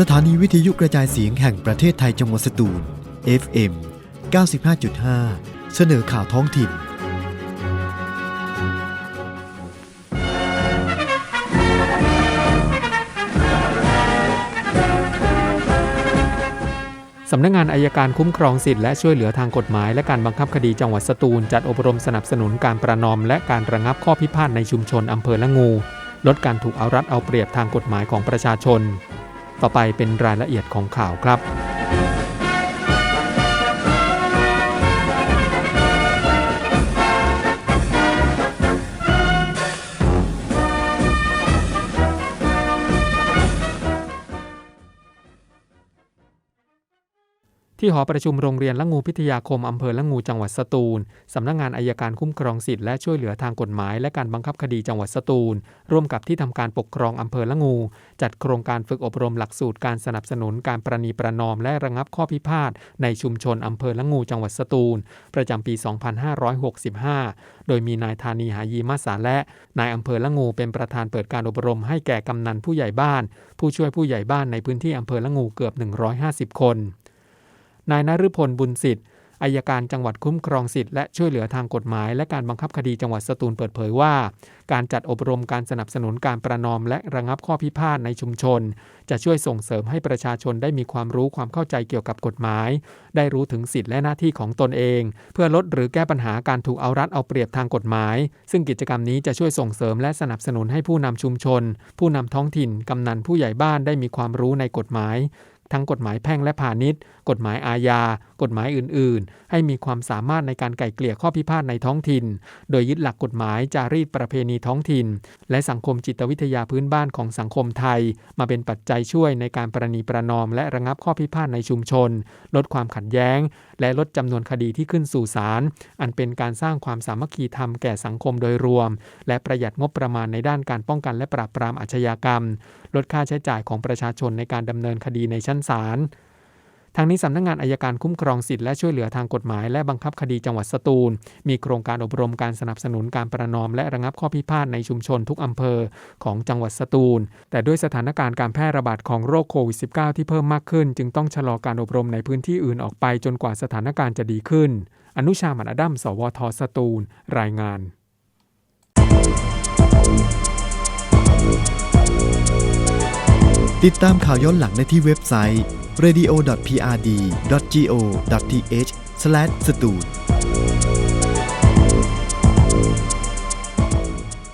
สถานีวิทยุกระจายเสียงแห่งประเทศไทยจังหวัดสตูล FM 95.5 เสนอข่าวท้องถิ่น สำนักงานอายการคุ้มครองสิทธิและช่วยเหลือทางกฎหมาย และการบังคับคดีจังหวัดสตูล จัดอบรมสนับสนุนการประนอม และการระงับข้อพิพาทในชุมชนอำเภอละงู ลดการถูกเอารัดเอาเปรียบทางกฎหมายของประชาชน ต่อไปเป็นรายละเอียดของข่าวครับ ที่หอประชุมโรงเรียนละงูพิทยาคม อำเภอละงูจังหวัดสตูล สำนักงงานอายการคุ้มครองสิทธิและช่วยเหลือทางกฎหมาย และการบังคับคดีจังหวัดสตูล ร่วมกับที่ทำการปกครองอำเภอละงู จัดโครงการฝึกอบรมหลักสูตรการสนับสนุนการประนีประนอม และระงับข้อพิพาทในชุมชนอำเภอละงูจังหวัดสตูล ประจำปี 2565 โดยมีนายธานีหายีมาสาและนายอำเภอละงูเป็นประธานเปิดการอบรม ให้แก่กำนันผู้ใหญ่บ้าน ผู้ช่วยผู้ใหญ่บ้านในพื้นที่อำเภอละงูเกือบ 150 คน นายนฤพลบุญสิทธิ์อายการจังหวัดคุ้มครองสิทธิและช่วยเหลือทางกฎหมาย และการบังคับคดีจังหวัดสตูลเปิดเผยว่า การจัดอบรมการสนับสนุนการประนอมและระงับข้อพิพาทในชุมชน จะช่วยส่งเสริมให้ประชาชนได้มีความรู้ความเข้าใจเกี่ยวกับกฎหมาย ได้รู้ถึงสิทธิและหน้าที่ของตนเอง เพื่อลดหรือแก้ปัญหาการถูกเอารัดเอาเปรียบทางกฎหมาย ซึ่งกิจกรรมนี้จะช่วยส่งเสริมและสนับสนุนให้ผู้นำชุมชน ผู้นำท้องถิ่นกำนันผู้ใหญ่บ้านได้มีความรู้ในกฎหมาย ทั้งกฎหมายแพ่งและพาณิชย์ กฎหมายอาญา กฎหมายอื่น ๆ ให้มีความสามารถในการไกล่เกลี่ยข้อพิพาทในท้องถิ่น โดยยึดหลักกฎหมายจารีตประเพณีท้องถิ่น และสังคมจิตวิทยาพื้นบ้านของสังคมไทย มาเป็นปัจจัยช่วยในการประนีประนอม และระงับข้อพิพาทในชุมชน ลดความขัดแย้ง และลดจำนวนคดีที่ขึ้นสู่ศาลอันเป็นการสร้างความสามัคคีธรรมแก่สังคมโดยรวม และประหยัดงบประมาณในด้านการป้องกันและปราบปรามอาชญากรรม ลดค่าใช้จ่ายของประชาชนในการดำเนินคดีในชั้นศาลทางนี้สำนักงงานอายการคุ้มครองสิทธิและช่วยเหลือทางกฎหมายและบังคับคดีจังหวัดสตูล มีโครงการอบรมการสนับสนุนการประนอมและระงับข้อพิพาทในชุมชนทุกอำเภอของจังหวัดสตูล แต่ด้วยสถานการณ์การแพร่ระบาดของโรคโควิด -19 ที่เพิ่มมากขึ้น จึงต้องชะลอการอบรมในพื้นที่อื่นออกไปจนกว่าสถานการณ์จะดีขึ้น อนุชาหมันอดัมสวทสตูล รายงาน ติดตามข่าวย้อนหลังได้ที่เว็บไซต์ radio.prd.go.th/stud